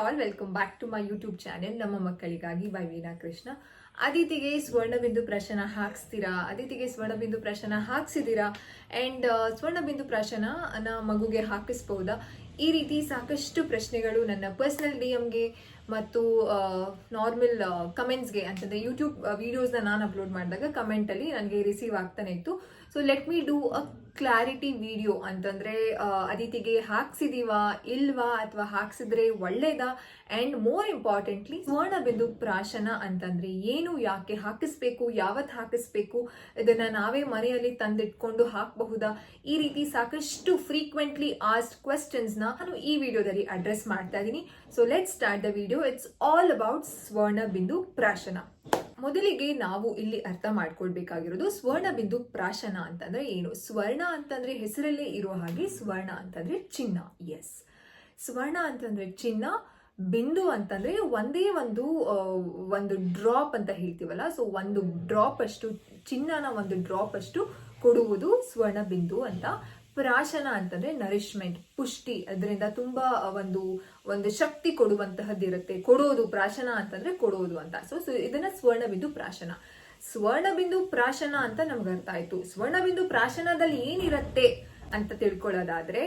All welcome back to my YouTube channel ನಮ್ಮ ಮಕ್ಕಳಿಗಾಗಿ by Veena Krishna ಅದಿತಿಗೆ ಸ್ವರ್ಣಬಿಂದು ಪ್ರಶನ ಹಾಕ್ಸ್ತೀರಾ ಅದಿತಿಗೆ ಸ್ವರ್ಣಬಿಂದು ಪ್ರಶನ ಹಾಕ್ಸಿದ್ದೀರಾ ಆ್ಯಂಡ್ ಸ್ವರ್ಣಬಿಂದು ಪ್ರಶನ ಮಗುಗೆ ಹಾಕಿಸ್ಬೋದಾ? ಈ ರೀತಿ ಸಾಕಷ್ಟು ಪ್ರಶ್ನೆಗಳು ನನ್ನ ಪರ್ಸನಲ್ ಡಿ ಎಮ್ಗೆ ಮತ್ತು ನಾರ್ಮಲ್ ಕಮೆಂಟ್ಸ್ಗೆ ಅಂತಂದರೆ ಯೂಟ್ಯೂಬ್ ವೀಡಿಯೋಸ್ನ ನಾನು ಅಪ್ಲೋಡ್ ಮಾಡಿದಾಗ ಕಮೆಂಟಲ್ಲಿ ನನಗೆ ರಿಸೀವ್ ಆಗ್ತಾನೆ ಇತ್ತು. So let me do a clarity video ಅಂತಂದರೆ ಅದಿತಿಗೆ ಹಾಕ್ಸಿದೀವಾ, ಇಲ್ವಾ, ಅಥವಾ ಹಾಕ್ಸಿದ್ರೆ ಒಳ್ಳೇದಾ? ಆ್ಯಂಡ್ ಮೋರ್ ಇಂಪಾರ್ಟೆಂಟ್ಲಿ ಸ್ವರ್ಣ ಬಿಂದು ಪ್ರಾಶನ ಅಂತಂದರೆ ಏನು, ಯಾಕೆ ಹಾಕಿಸ್ಬೇಕು ಯಾವತ್ತು ಹಾಕಿಸ್ಬೇಕು, ಇದನ್ನು ನಾವೇ ಮನೆಯಲ್ಲಿ ತಂದಿಟ್ಕೊಂಡು ಹಾಕಬಹುದಾ? ಈ ರೀತಿ ಸಾಕಷ್ಟು ಫ್ರೀಕ್ವೆಂಟ್ಲಿ ಆಸ್ಟ್ ಕ್ವೆಶನ್ಸ್ ನಾನು ಈ ವಿಡಿಯೋದಲ್ಲಿ ಅಡ್ರೆಸ್ ಮಾಡ್ತಾ ಇದ್ದೀನಿ so let start the video it's all about Swarna Bindu Prashana. ಮೊದಲಿಗೆ ನಾವು ಇಲ್ಲಿ ಅರ್ಥ ಮಾಡ್ಕೊಳ್ಬೇಕಾಗಿರೋದು ಸ್ವರ್ಣಬಿಂದು ಪ್ರಾಶನ ಅಂತಂದ್ರೆ ಏನು? ಸ್ವರ್ಣ ಅಂತಂದ್ರೆ ಹೆಸರಲ್ಲೇ ಇರೋ ಹಾಗೆ ಸ್ವರ್ಣ ಅಂತಂದ್ರೆ ಚಿನ್ನ. ಎಸ್ ಸ್ವರ್ಣ ಅಂತಂದ್ರೆ ಚಿನ್ನ, ಬಿಂದು ಅಂತಂದ್ರೆ ಒಂದೇ ಒಂದು ಒಂದು ಡ್ರಾಪ್ ಅಂತ ಹೇಳ್ತೀವಲ್ಲ ಸೊ ಒಂದು ಡ್ರಾಪ್ ಅಷ್ಟು ಚಿನ್ನನ ಒಂದು ಡ್ರಾಪ್ ಅಷ್ಟು ಕೊಡುವುದು ಸ್ವರ್ಣ ಬಿಂದು ಅಂತ. ಪ್ರಾಶನ ಅಂತಂದ್ರೆ ನರಿಶ್ಮೆಂಟ್ ಪುಷ್ಟಿ. ಅದರಿಂದ ತುಂಬಾ ಒಂದು ಒಂದು ಶಕ್ತಿ ಕೊಡುವಂತಹದ್ದಿರುತ್ತೆ. ಕೊಡೋದು ಪ್ರಾಶನ ಅಂತಂದ್ರೆ ಕೊಡೋದು ಅಂತ. ಸೊ ಇದನ್ನ ಸ್ವರ್ಣಬಿಂದು ಪ್ರಾಶನ. ಸ್ವರ್ಣಬಿಂದು ಪ್ರಾಶನ ಅಂತ ನಮ್ಗೆ ಅರ್ಥ ಆಯ್ತು. ಸ್ವರ್ಣಬಿಂದು ಪ್ರಾಶನದಲ್ಲಿ ಏನಿರತ್ತೆ? ಅಂತ ತಿಳ್ಕೊಳ್ಳೋದಾದ್ರೆ,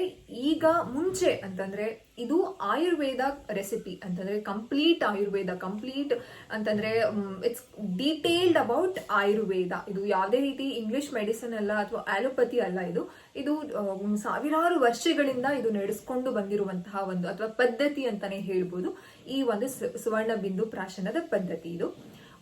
ಈಗ ಮುಂಚೆ ಅಂತಂದ್ರೆ ಇದು ಆಯುರ್ವೇದ ರೆಸಿಪಿ ಅಂತಂದ್ರೆ ಕಂಪ್ಲೀಟ್ ಆಯುರ್ವೇದ ಕಂಪ್ಲೀಟ್ ಅಂತಂದ್ರೆ ಇಟ್ಸ್ ಡೀಟೇಲ್ಡ್ ಅಬೌಟ್ ಆಯುರ್ವೇದ. ಇದು ಯಾವುದೇ ರೀತಿ ಇಂಗ್ಲಿಷ್ ಮೆಡಿಸಿನ್ ಅಲ್ಲ ಅಥವಾ ಆಲೋಪತಿ ಅಲ್ಲ ಇದು. ಇದು ಸಾವಿರಾರು ವರ್ಷಗಳಿಂದ ಇದು ನಡೆಸ್ಕೊಂಡು ಬಂದಿರುವಂತಹ ಒಂದು ಅಥವಾ ಪದ್ಧತಿ ಅಂತಾನೆ ಹೇಳ್ಬೋದು. ಈ ಒಂದು ಸುವರ್ಣ ಬಿಂದು ಪ್ರಾಶನದ ಪದ್ಧತಿ ಇದು.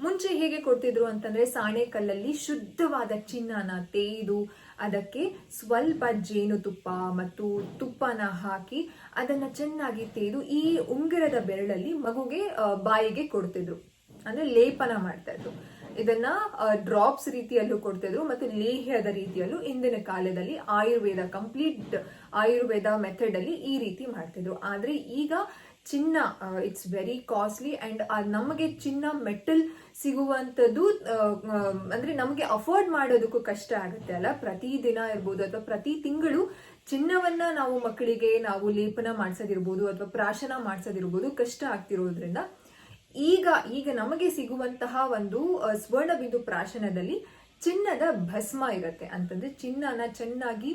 ಮುಂಚೆ ಹೇಗೆ ಕೊಡ್ತಿದ್ರು ಅಂತಂದ್ರೆ ಸಾಣೆಕಲ್ಲಲ್ಲಿ ಶುದ್ಧವಾದ ಚಿನ್ನನ ತೇಯ್ದು ಅದಕ್ಕೆ ಸ್ವಲ್ಪ ಜೇನುತುಪ್ಪ ಮತ್ತು ತುಪ್ಪನ ಹಾಕಿ ಅದನ್ನ ಚೆನ್ನಾಗಿ ತೇದು ಈ ಉಂಗಿರದ ಬೆರಳಲ್ಲಿ ಮಗುಗೆ ಬಾಯಿಗೆ ಕೊಡ್ತಿದ್ರು. ಅಂದ್ರೆ ಲೇಪನ ಮಾಡ್ತಾ ಇದ್ರು. ಇದನ್ನ ಡ್ರಾಪ್ಸ್ ರೀತಿಯಲ್ಲೂ ಕೊಡ್ತಿದ್ರು ಮತ್ತು ಲೇಹ್ಯದ ರೀತಿಯಲ್ಲೂ ಇಂದಿನ ಕಾಲದಲ್ಲಿ ಆಯುರ್ವೇದ ಕಂಪ್ಲೀಟ್ ಆಯುರ್ವೇದ ಮೆಥಡ್ ಅಲ್ಲಿ ಈ ರೀತಿ ಮಾಡ್ತಿದ್ರು. ಆದ್ರೆ ಈಗ ಚಿನ್ನ ಇಟ್ಸ್ ವೆರಿ ಕಾಸ್ಟ್ಲಿ ಅಂಡ್ ನಮಗೆ ಚಿನ್ನ ಮೆಟಲ್ ಸಿಗುವಂಥದ್ದು ಅಂದ್ರೆ ನಮಗೆ ಅಫೋರ್ಡ್ ಮಾಡೋದಕ್ಕೂ ಕಷ್ಟ ಆಗುತ್ತೆ ಅಲ್ಲ? ಪ್ರತಿ ದಿನ ಇರ್ಬೋದು ಅಥವಾ ಪ್ರತಿ ತಿಂಗಳು ಚಿನ್ನವನ್ನ ನಾವು ಮಕ್ಕಳಿಗೆ ನಾವು ಲೇಪನ ಮಾಡಿಸೋದಿರ್ಬೋದು ಅಥವಾ ಪ್ರಾಶನ ಮಾಡಿಸೋದಿರ್ಬೋದು ಕಷ್ಟ ಆಗ್ತಿರೋದ್ರಿಂದ, ಈಗ ಈಗ ನಮಗೆ ಸಿಗುವಂತಹ ಒಂದು ಸ್ವರ್ಣ ಸ್ವರ್ಣಬಿಂದು ಪ್ರಾಶನದಲ್ಲಿ ಚಿನ್ನದ ಭಸ್ಮ ಇರುತ್ತೆ. ಅಂತಂದ್ರೆ ಚಿನ್ನನ ಚೆನ್ನಾಗಿ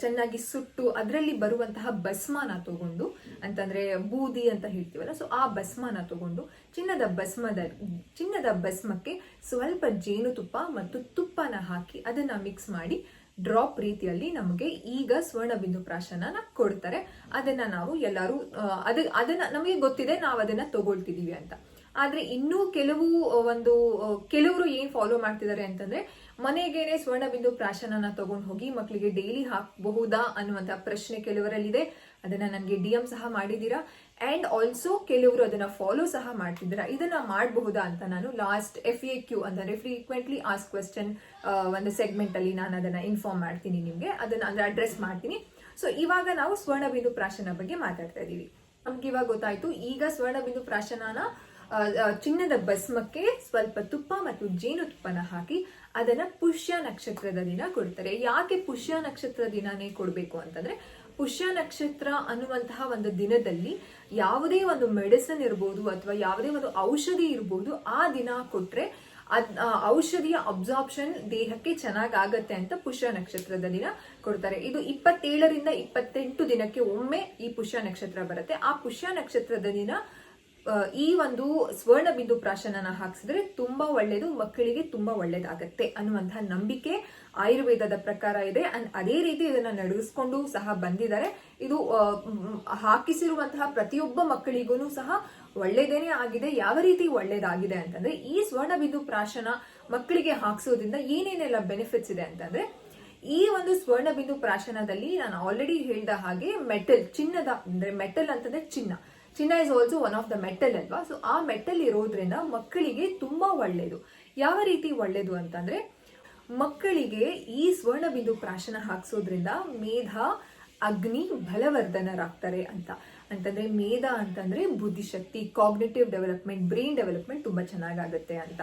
ಚೆನ್ನಾಗಿ ಸುಟ್ಟು ಅದರಲ್ಲಿ ಬರುವಂತಹ ಭಸ್ಮನ ತಗೊಂಡು ಅಂತಂದ್ರೆ ಬೂದಿ ಅಂತ ಹೇಳ್ತೀವಲ್ಲ ಸೊ ಆ ಭಸ್ಮನ ತಗೊಂಡು ಚಿನ್ನದ ಭಸ್ಮದ, ಚಿನ್ನದ ಭಸ್ಮಕ್ಕೆ ಸ್ವಲ್ಪ ಜೇನುತುಪ್ಪ ಮತ್ತು ತುಪ್ಪನ ಹಾಕಿ ಅದನ್ನ ಮಿಕ್ಸ್ ಮಾಡಿ ಡ್ರಾಪ್ ರೀತಿಯಲ್ಲಿ ನಮಗೆ ಈಗ ಸ್ವರ್ಣಬಿಂದು ಪ್ರಾಶನ ಕೊಡ್ತಾರೆ. ಅದನ್ನ ನಾವು ಎಲ್ಲರೂ ಅದ, ಅದನ್ನ ನಮಗೆ ಗೊತ್ತಿದೆ, ನಾವು ಅದನ್ನ ತಗೊಳ್ತಿದೀವಿ ಅಂತ. ಆದ್ರೆ ಇನ್ನೂ ಕೆಲವು ಒಂದು ಕೆಲವರು ಏನ್ ಫಾಲೋ ಮಾಡ್ತಿದ್ದಾರೆ ಅಂತಂದ್ರೆ ಮನೆಗೇನೆ ಸ್ವರ್ಣಬಿಂದು ಪ್ರಾಶನನ ತಗೊಂಡು ಹೋಗಿ ಮಕ್ಕಳಿಗೆ ಡೈಲಿ ಹಾಕಬಹುದಾ ಅನ್ನುವಂತ ಪ್ರಶ್ನೆ ಕೆಲವರಲ್ಲಿದೆ. ಅದನ್ನ ನನಗೆ ಡಿ ಎಂ ಸಹ ಮಾಡಿದೀರಾ ಅಂಡ್ ಆಲ್ಸೋ ಕೆಲವರು ಅದನ್ನ ಫಾಲೋ ಸಹ ಮಾಡ್ತಿದ್ದೀರಾ? ಇದನ್ನ ಮಾಡಬಹುದಾ ಅಂತ ನಾನು ಲಾಸ್ಟ್ ಎಫ್ ಎ ಕ್ಯೂ ಅಂದರೆ ಫ್ರೀಕ್ವೆಂಟ್ಲಿ ಆಸ್ ಕ್ವೆಶನ್ ಒಂದು ಸೆಗ್ಮೆಂಟ್ ಅಲ್ಲಿ ನಾನು ಅದನ್ನ ಇನ್ಫಾರ್ಮ್ ಮಾಡ್ತೀನಿ ನಿಮಗೆ. ಅದನ್ನ ಅಂದ್ರೆ ಅಡ್ರೆಸ್ ಮಾಡ್ತೀನಿ. ಸೊ ಇವಾಗ ನಾವು ಸ್ವರ್ಣ ಬಿಂದು ಪ್ರಾಶನ ಬಗ್ಗೆ ಮಾತಾಡ್ತಾ ಇದೀವಿ ನಮ್ಗೆ ಇವಾಗ ಗೊತ್ತಾಯ್ತು ಈಗ ಸ್ವರ್ಣಬಿಂದು ಪ್ರಾಶನನ ಆ, ಆ, ಚಿನ್ನದ ಭಸ್ಮಕ್ಕೆ ಸ್ವಲ್ಪ ತುಪ್ಪ ಮತ್ತು ಜೇನುತುಪ್ಪನ ಹಾಕಿ ಅದನ್ನ ಪುಷ್ಯ ನಕ್ಷತ್ರದ ದಿನ ಕೊಡ್ತಾರೆ. ಯಾಕೆ ಪುಷ್ಯ ನಕ್ಷತ್ರ ದಿನಾನೇ ಕೊಡಬೇಕು ಅಂತಂದ್ರೆ, ಪುಷ್ಯ ನಕ್ಷತ್ರ ಅನ್ನುವಂತಹ ಒಂದು ದಿನದಲ್ಲಿ ಯಾವುದೇ ಒಂದು ಮೆಡಿಸಿನ್ ಇರ್ಬೋದು ಅಥವಾ ಯಾವುದೇ ಒಂದು ಔಷಧಿ ಇರ್ಬೋದು, ಆ ದಿನ ಕೊಟ್ರೆ ಅದ್ ಔಷಧಿಯ ಅಬ್ಸಾರ್ಪ್ಷನ್ ದೇಹಕ್ಕೆ ಚೆನ್ನಾಗಿ ಆಗತ್ತೆ ಅಂತ ಪುಷ್ಯ ನಕ್ಷತ್ರದ ದಿನ ಕೊಡ್ತಾರೆ. ಇದು ಇಪ್ಪತ್ತೇಳರಿಂದ ಇಪ್ಪತ್ತೆಂಟು ದಿನಕ್ಕೆ ಒಮ್ಮೆ ಈ ಪುಷ್ಯ ನಕ್ಷತ್ರ ಬರುತ್ತೆ. ಆ ಪುಷ್ಯ ನಕ್ಷತ್ರದ ದಿನ ಈ ಒಂದು ಸ್ವರ್ಣ ಬಿಂದು ಪ್ರಾಶನನ ಹಾಕ್ಸಿದ್ರೆ ತುಂಬಾ ಒಳ್ಳೇದು, ಮಕ್ಕಳಿಗೆ ತುಂಬಾ ಒಳ್ಳೇದಾಗತ್ತೆ ಅನ್ನುವಂತಹ ನಂಬಿಕೆ ಆಯುರ್ವೇದದ ಪ್ರಕಾರ ಇದೆ. ಅಂಡ್ ಅದೇ ರೀತಿ ಇದನ್ನ ನಡೆಸ್ಕೊಂಡು ಸಹ ಬಂದಿದ್ದಾರೆ. ಇದು ಹಾಕಿಸಿರುವಂತಹ ಪ್ರತಿಯೊಬ್ಬ ಮಕ್ಕಳಿಗೂ ಸಹ ಒಳ್ಳೇದೇನೆ ಆಗಿದೆ. ಯಾವ ರೀತಿ ಒಳ್ಳೇದಾಗಿದೆ ಅಂತಂದ್ರೆ, ಈ ಸ್ವರ್ಣ ಬಿಂದು ಪ್ರಾಶನ ಮಕ್ಕಳಿಗೆ ಹಾಕ್ಸೋದ್ರಿಂದ ಏನೇನೆಲ್ಲ ಬೆನಿಫಿಟ್ಸ್ ಇದೆ ಅಂತಂದ್ರೆ, ಈ ಒಂದು ಸ್ವರ್ಣ ಬಿಂದು ಪ್ರಾಶನದಲ್ಲಿ ನಾನು ಆಲ್ರೆಡಿ ಹೇಳಿದ ಹಾಗೆ ಮೆಟಲ್ ಚಿನ್ನದ, ಅಂದ್ರೆ ಮೆಟಲ್ ಅಂತಂದ್ರೆ ಚಿನ್ನ. ಚಿನ್ನ is also one of the metal ಅಲ್ವಾ? ಸೊ ಆ ಮೆಟಲ್ ಇರೋದ್ರಿಂದ ಮಕ್ಕಳಿಗೆ ತುಂಬಾ ಒಳ್ಳೆಯದು ಯಾವ ರೀತಿ ಒಳ್ಳೆಯದು ಅಂತಂದ್ರೆ, ಮಕ್ಕಳಿಗೆ ಈ ಸ್ವರ್ಣ ಬಿಂದು ಪ್ರಾಶನ ಹಾಕ್ಸೋದ್ರಿಂದ ಮೇಧ, ಅಗ್ನಿ, ಬಲವರ್ಧನರಾಗ್ತಾರೆ ಅಂತ. ಅಂತಂದ್ರೆ ಮೇಧ ಅಂತಂದ್ರೆ ಬುದ್ಧಿಶಕ್ತಿ ಕಾಗ್ನೇಟಿವ್ ಡೆವಲಪ್ಮೆಂಟ್ ಬ್ರೈನ್ ಡೆವಲಪ್ಮೆಂಟ್ ತುಂಬಾ ಚೆನ್ನಾಗಾಗುತ್ತೆ ಅಂತ.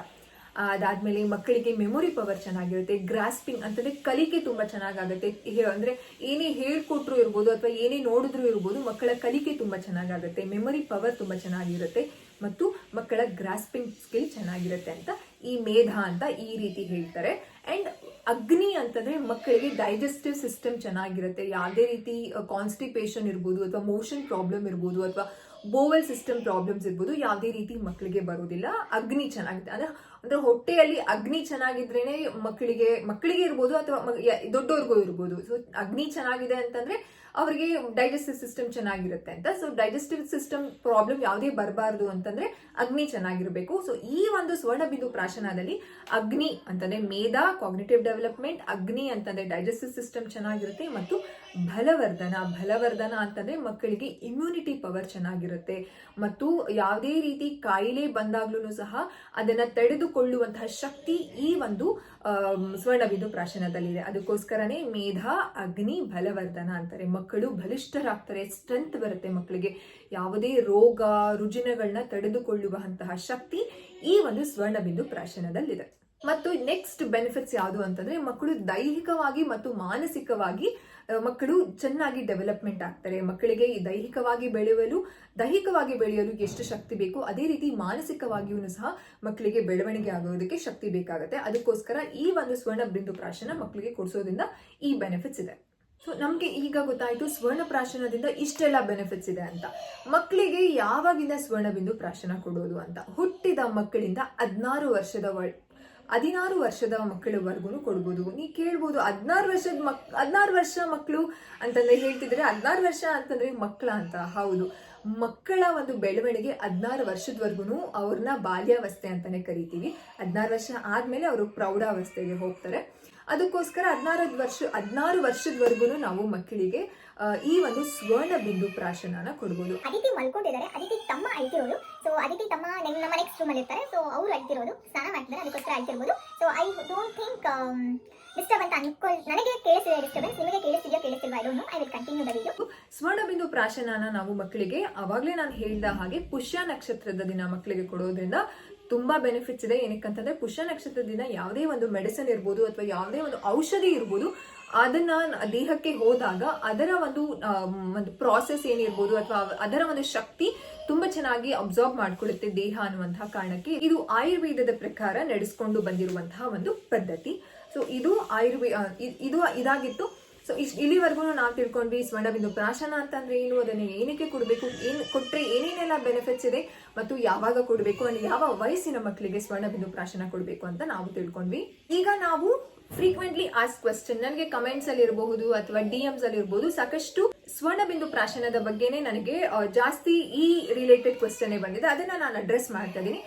ಅದಾದ್ಮೇಲೆ ಮಕ್ಕಳಿಗೆ ಮೆಮೊರಿ ಪವರ್ ಚೆನ್ನಾಗಿರುತ್ತೆ ಗ್ರಾಸ್ಪಿಂಗ್ ಅಂತಂದ್ರೆ ಕಲಿಕೆ ತುಂಬಾ ಚೆನ್ನಾಗಾಗುತ್ತೆ. ಅಂದ್ರೆ ಏನೇ ಹೇಳ್ಕೊಟ್ರು ಇರ್ಬೋದು ಅಥವಾ ಏನೇ ನೋಡಿದ್ರು ಇರ್ಬೋದು ಮಕ್ಕಳ ಕಲಿಕೆ ತುಂಬಾ ಚೆನ್ನಾಗಾಗುತ್ತೆ ಮೆಮೊರಿ ಪವರ್ ತುಂಬಾ ಚೆನ್ನಾಗಿರುತ್ತೆ ಮತ್ತು ಮಕ್ಕಳ ಗ್ರಾಸ್ಪಿಂಗ್ ಸ್ಕಿಲ್ ಚೆನ್ನಾಗಿರುತ್ತೆ ಅಂತ ಈ ಮೇಧ ಅಂತ ಈ ರೀತಿ ಹೇಳ್ತಾರೆ. ಅಂಡ್ ಅಗ್ನಿ ಅಂತಂದರೆ ಮಕ್ಕಳಿಗೆ ಡೈಜೆಸ್ಟಿವ್ ಸಿಸ್ಟಮ್ ಚೆನ್ನಾಗಿರುತ್ತೆ. ಯಾವುದೇ ರೀತಿ ಕಾನ್ಸ್ಟಿಪೇಷನ್ ಇರ್ಬೋದು ಅಥವಾ ಮೋಷನ್ ಪ್ರಾಬ್ಲಮ್ ಇರ್ಬೋದು ಅಥವಾ ಬೋವೆಲ್ ಸಿಸ್ಟಮ್ ಪ್ರಾಬ್ಲಮ್ಸ್ ಇರ್ಬೋದು, ಯಾವುದೇ ರೀತಿ ಮಕ್ಕಳಿಗೆ ಬರೋದಿಲ್ಲ. ಅಗ್ನಿ ಚೆನ್ನಾಗಿದೆ ಅಂದರೆ ಅಂದರೆ ಹೊಟ್ಟೆಯಲ್ಲಿ ಅಗ್ನಿ ಚೆನ್ನಾಗಿದ್ರೇ ಮಕ್ಕಳಿಗೆ ಮಕ್ಕಳಿಗೆ ಇರ್ಬೋದು ಅಥವಾ ದೊಡ್ಡವ್ರಿಗೂ ಇರ್ಬೋದು. ಸೊ ಅಗ್ನಿ ಚೆನ್ನಾಗಿದೆ ಅಂತಂದ್ರೆ ಅವರಿಗೆ ಡೈಜೆಸ್ಟಿವ್ ಸಿಸ್ಟಮ್ ಚೆನ್ನಾಗಿರುತ್ತೆ ಅಂತ. ಸೊ ಡೈಜೆಸ್ಟಿವ್ ಸಿಸ್ಟಮ್ ಪ್ರಾಬ್ಲಮ್ ಯಾವುದೇ ಬರಬಾರ್ದು ಅಂತಂದ್ರೆ ಅಗ್ನಿ ಚೆನ್ನಾಗಿರಬೇಕು. ಸೊ ಈ ಒಂದು ಸ್ವರ್ಣಬಿಂದು ಪ್ರಾಶನದಲ್ಲಿ ಅಗ್ನಿ ಅಂತಂದ್ರೆ ಮೇಧ ಕಾಗ್ನಿಟಿವ್ ಡೆವಲಪ್ಮೆಂಟ್ ಅಗ್ನಿ ಅಂತಂದ್ರೆ ಡೈಜೆಸ್ಟಿವ್ ಸಿಸ್ಟಮ್ ಚೆನ್ನಾಗಿರುತ್ತೆ ಮತ್ತು ಬಲವರ್ಧನ ಬಲವರ್ಧನ ಅಂತಂದರೆ ಮಕ್ಕಳಿಗೆ ಇಮ್ಯುನಿಟಿ ಪವರ್ ಚೆನ್ನಾಗಿರುತ್ತೆ. ಮತ್ತು ಯಾವುದೇ ರೀತಿ ಕಾಯಿಲೆ ಬಂದಾಗ್ಲೂ ಸಹ ಅದನ್ನು ತಡೆದುಕೊಳ್ಳುವಂತಹ ಶಕ್ತಿ ಈ ಒಂದು ಸ್ವರ್ಣಬಿಂದು ಪ್ರಾಶನದಲ್ಲಿದೆ. ಅದಕ್ಕೋಸ್ಕರನೇ ಮೇಧ, ಅಗ್ನಿ, ಬಲವರ್ಧನ ಅಂತಾರೆ. ಮಕ್ಕಳು ಬಲಿಷ್ಠರಾಗ್ತಾರೆ ಸ್ಟ್ರೆಂತ್ ಬರುತ್ತೆ ಮಕ್ಕಳಿಗೆ. ಯಾವುದೇ ರೋಗ ರುಜಿನಗಳನ್ನ ತಡೆದುಕೊಳ್ಳುವಂತಹ ಶಕ್ತಿ ಈ ಒಂದು ಸ್ವರ್ಣಬಿಂದು ಪ್ರಾಶನದಲ್ಲಿದೆ. ಮತ್ತು ನೆಕ್ಸ್ಟ್ ಬೆನಿಫಿಟ್ಸ್ ಯಾವುದು ಅಂತಂದ್ರೆ ಮಕ್ಕಳು ದೈಹಿಕವಾಗಿ ಮತ್ತು ಮಾನಸಿಕವಾಗಿ ಮಕ್ಕಳು ಚೆನ್ನಾಗಿ ಡೆವಲಪ್ಮೆಂಟ್ ಆಗ್ತಾರೆ. ಮಕ್ಕಳಿಗೆ ದೈಹಿಕವಾಗಿ ಬೆಳೆಯಲು ದೈಹಿಕವಾಗಿ ಬೆಳೆಯಲು ಎಷ್ಟು ಶಕ್ತಿ ಬೇಕು ಅದೇ ರೀತಿ ಮಾನಸಿಕವಾಗಿಯೂ ಸಹ ಮಕ್ಕಳಿಗೆ ಬೆಳವಣಿಗೆ ಆಗೋದಕ್ಕೆ ಶಕ್ತಿ ಬೇಕಾಗುತ್ತೆ. ಅದಕ್ಕೋಸ್ಕರ ಈ ಒಂದು ಸ್ವರ್ಣ ಬಿಂದು ಪ್ರಾಶನ ಮಕ್ಕಳಿಗೆ ಕೊಡಿಸೋದ್ರಿಂದ ಈ ಬೆನಿಫಿಟ್ಸ್ ಇದೆ. ಸೊ ನಮಗೆ ಈಗ ಗೊತ್ತಾಯಿತು ಸ್ವರ್ಣ ಪ್ರಾಶನದಿಂದ ಇಷ್ಟೆಲ್ಲ ಬೆನಿಫಿಟ್ಸ್ ಇದೆ ಅಂತ. ಮಕ್ಕಳಿಗೆ ಯಾವಾಗಿಂದ ಸ್ವರ್ಣಬಿಂದು ಪ್ರಾಶನ ಕೊಡೋದು ಅಂತ? ಹುಟ್ಟಿದ ಮಕ್ಕಳಿಂದ ಹದಿನಾರು ವರ್ಷದ ಹದಿನಾರು ವರ್ಷದ ಮಕ್ಕಳವರೆಗೂ ಕೊಡ್ಬೋದು. ನೀ ಕೇಳ್ಬೋದು, ಹದಿನಾರು ವರ್ಷದ ಮಕ್, ಹದಿನಾರು ವರ್ಷ ಮಕ್ಕಳು ಅಂತಂದ್ರೆ ಹೇಳ್ತಿದ್ರೆ ಹದಿನಾರು ವರ್ಷ ಅಂತಂದ್ರೆ ಮಕ್ಕಳ ಅಂತ, ಹೌದು. ಮಕ್ಕಳ ಒಂದು ಬೆಳವಣಿಗೆ ಹದಿನಾರು ವರ್ಷದವರೆಗೂ ಅವ್ರನ್ನ ಬಾಲ್ಯಾವಸ್ಥೆ ಅಂತಾನೆ ಕರಿತೀವಿ. ಹದಿನಾರು ವರ್ಷ ಆದ್ಮೇಲೆ ಅವರು ಪ್ರೌಢಾವಸ್ಥೆಗೆ ಹೋಗ್ತಾರೆ. ಅದಕ್ಕೋಸ್ಕರ ಹದಿನಾರು ವರ್ಷ, ಹದಿನಾರು ವರ್ಷದವರೆಗೂ ನಾವು ಮಕ್ಕಳಿಗೆ ಈ ಒಂದು ಸ್ವರ್ಣ ಬಿಂದು ಪ್ರಾಶನನ ಕೊಡ್ಬೋದು. ಅದಕ್ಕೆ ತಮ್ಮ ಅಳ್ತಿರೋದು ಸೊ ಅದಿತಿ ತಮ್ಮ ನಮ್ಮ ನೆಕ್ಸ್ಟ್ ರೂಮಲ್ಲಿ ಇರ್ತಾರೆ ಸೊ ಅವ್ರು ಅಳ್ತಿರೋದು, ಸ್ನಾನ ಮಾಡ್ತಿದ್ದಾರೆ, ಅದಕ್ಕೋಸ್ಕರ ಅಳ್ತಿರ್ಬೋದು. So I don't think disturb ಅಂತ ಅನ್ಕೊಳ್, ನನಗೆ ಕೇಳಿಸಿದೆ ಡಿಸ್ಟರ್ಬೆನ್ಸ್ ನಿಮಗೆ ಕೇಳಿಸಿಲ್ವಾ I don't know I will continue the video Swarnabindu ಪ್ರಾಶನಾನ ನಾವು ಮಕ್ಕಳಿಗೆ ಅವಾಗಲೇ ನಾನು ಹೇಳಿದ ಹಾಗೆ ಪುಷ್ಯ ನಕ್ಷತ್ರದ ದಿನ ಮಕ್ಕಳಿಗೆ ಕೊಡೋದ್ರಿಂದ ತುಂಬಾ ಬೆನಿಫಿಟ್ಸ್ ಇದೆ. ಏನಕ್ಕಂತಂದ್ರೆ ಪುಷ್ಯ ನಕ್ಷತ್ರದ ದಿನ ಯಾವುದೇ ಒಂದು ಮೆಡಿಸಿನ್ ಇರ್ಬೋದು ಅಥವಾ ಯಾವುದೇ ಒಂದು ಔಷಧಿ ಇರ್ಬೋದು ಅದನ್ನ ದೇಹಕ್ಕೆ ಹೋದಾಗ ಅದರ ಒಂದು ಒಂದು ಪ್ರಾಸೆಸ್ ಏನಿರ್ಬೋದು ಅಥವಾ ಅದರ ಒಂದು ಶಕ್ತಿ ತುಂಬಾ ಚೆನ್ನಾಗಿ ಅಬ್ಸಾರ್ಬ್ ಮಾಡ್ಕೊಳ್ಳುತ್ತೆ ದೇಹ ಅನ್ನುವಂತಹ ಕಾರಣಕ್ಕೆ ಇದು ಆಯುರ್ವೇದದ ಪ್ರಕಾರ ನಡೆಸ್ಕೊಂಡು ಬಂದಿರುವಂತಹ ಒಂದು ಪದ್ಧತಿ. ಸೊ ಇದು ಆಯುರ್ವೇ ಇದು ಇದಾಗಿತ್ತು. ಸೊ ಇಷ್ಟು ಇಲ್ಲಿವರೆಗೂ ನಾವು ತಿಳ್ಕೊಂಡ್ವಿ ಸ್ವರ್ಣಬಿಂದು ಪ್ರಾಶನ ಅಂತಂದ್ರೆ ಏನು, ಅದನ್ನು ಏನಕ್ಕೆ ಕೊಡಬೇಕು, ಏನು ಕೊಟ್ಟರೆ ಏನೇನೆಲ್ಲ ಬೆನಿಫಿಟ್ಸ್ ಇದೆ ಮತ್ತು ಯಾವಾಗ ಕೊಡಬೇಕು ಅಂಡ್ ಯಾವ ವಯಸ್ಸಿನ ಮಕ್ಕಳಿಗೆ ಸ್ವರ್ಣಬಿಂದು ಪ್ರಾಶನ ಕೊಡಬೇಕು ಅಂತ ನಾವು ತಿಳ್ಕೊಂಡ್ವಿ. ಈಗ ನಾವು ಫ್ರೀಕ್ವೆಂಟ್ಲಿ ಆಸ್ ಕ್ವೆಶ್ಚನ್ ನನಗೆ ಕಮೆಂಟ್ಸ್ ಅಲ್ಲಿ ಇರಬಹುದು ಅಥವಾ ಡಿ ಎಮ್ಸ್ ಅಲ್ಲಿ ಇರಬಹುದು ಸಾಕಷ್ಟು ಸ್ವರ್ಣಬಿಂದು ಪ್ರಾಶನದ ಬಗ್ಗೆನೇ ನನಗೆ ಜಾಸ್ತಿ ಈ ರಿಲೇಟೆಡ್ ಕ್ವೆಶ್ಚನ್ ಬಂದಿದೆ. ಅದನ್ನ ನಾನು ಅಡ್ರೆಸ್ ಮಾಡ್ತಾ ಇದೀನಿ.